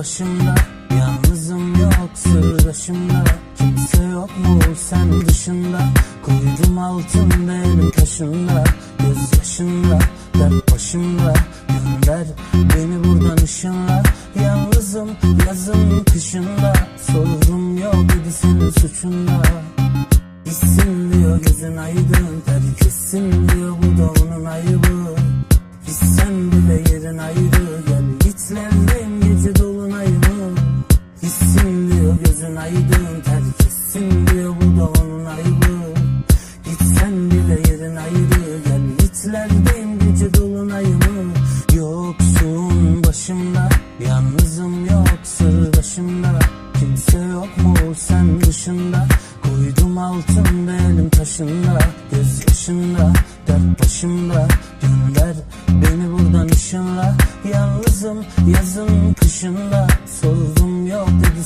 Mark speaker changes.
Speaker 1: başımda. Yalnızım yok sırdaşımda. Kimse yok mu sen dışında? Koydum altın benim taşımda. Göz yaşında dert başımda. Gönder beni buradan ışınla. Yalnızım yazın kışında. Sorun yok idi senin suçunda. Gitsin diyor gözün aydın. Terk etsin diyor bu da onun gözün aydın Terk etsin diyor bu da onun ayıbı Gitsen bile yerin ayrı Gel gitlerdeyim gece dolunayımı. Yoksun başımda Yalnızım yok sır başımda Kimse yok mu sen dışında? Koydum altın benim taşında Göz yaşında dert başımda. Gönder beni buradan ışınla Yalnızım yazın kışında Sordum yok dedi